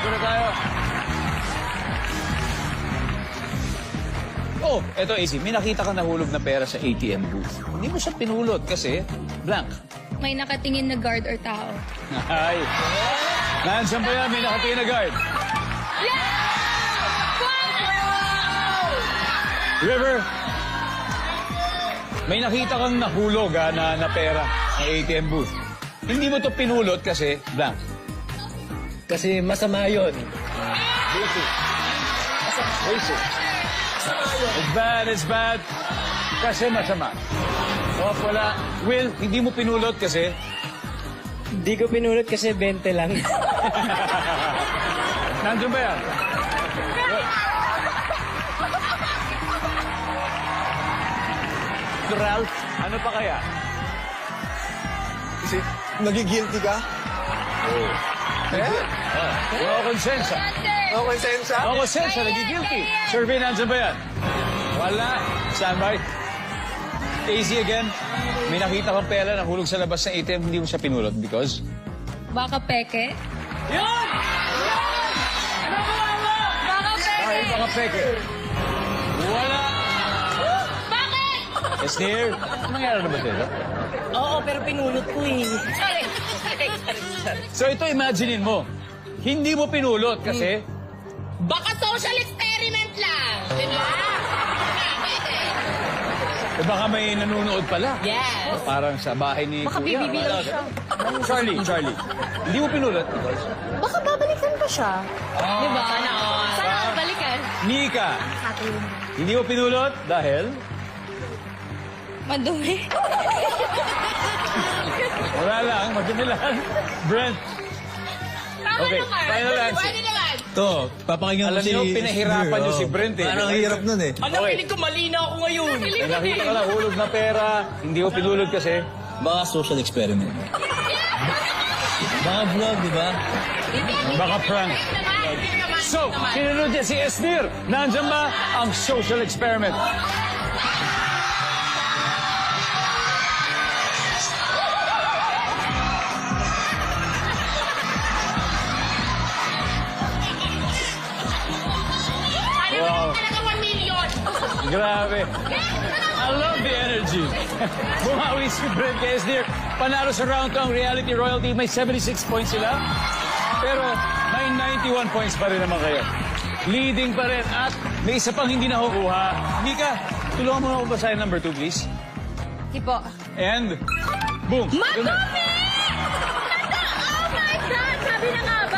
Tayo. Oh, eto easy. May nakita ka nahulog na pera sa ATM booth. Hindi mo siya pinulot kasi blank. May nakatingin na guard or tao. Ay. Nandiyan ba yan? May nakatingin na guard. River, may nakita kang nahulog ha, na, na pera sa ATM booth. Hindi mo to pinulot kasi blank. Kasi masama yun. It's bad, it's bad. Kasi masama. O wala. Will, hindi mo pinulot kasi Hindi ko pinulot kasi 20 lang. Nandiyan ba yan? Ralph, ano pa kaya? Kasi nagigilty ka? Eh? No konsensya. No konsensya? No konsensya, nagigilty. Survey, nandiyan ba yan? Wala. Standby. Easy again. May nakita kang pera na hulog sa labas ng ATM, hindi mo siya pinulot because... Baka peke. Yun! Baka peke! Ay, baka peke. Wala. Bakit? Ano nangyari na ba sa'yo? Oo, pero pinulot ko eh. Sorry. Sorry. So ito, imaginein mo. Hindi mo pinulot kasi... Baka social experiment lang. Di ba? Eh, baka may nanonood pala. Yes. Parang sa bahay ni Baka Kuya. bibibi lang siya. Charlie, Charlie. Hindi mo pinulot because... Baka babalikan pa siya. Di ba? Sana all. Sana all balikan. Nika, hindi mo pinulot dahil... Madumi. Wala lang, madumi lang. Brent, Tama Okay, naman. final answer. Pwede naman. To, papakinggan alam ko si... niyo, pinahirapan niyo oh. si Brent eh. Parang hirap nun eh. Ano, Okay. piling ko mali na ako ngayon. May nakita ka na hulog na pera, hindi mo pinulot kasi... Baka social experiment. Baka vlog, di ba? Baka prank. So, sinunod niya si Esnir. Nandiyan ba ang social experiment? Wow. Talaga 1 million. Grabe. I love the energy. Bumawi si Brent kay Esnir. Panalo sa round 2 ang reality royalty. May 76 points sila. Pero may 91 points pa rin naman kayo. Leading pa rin at may isa pang hindi nakukuha. Mika, tulungan mo ako basahin number 2, please. Di po. And, boom. Madumi! Oh my God! Sabi na nga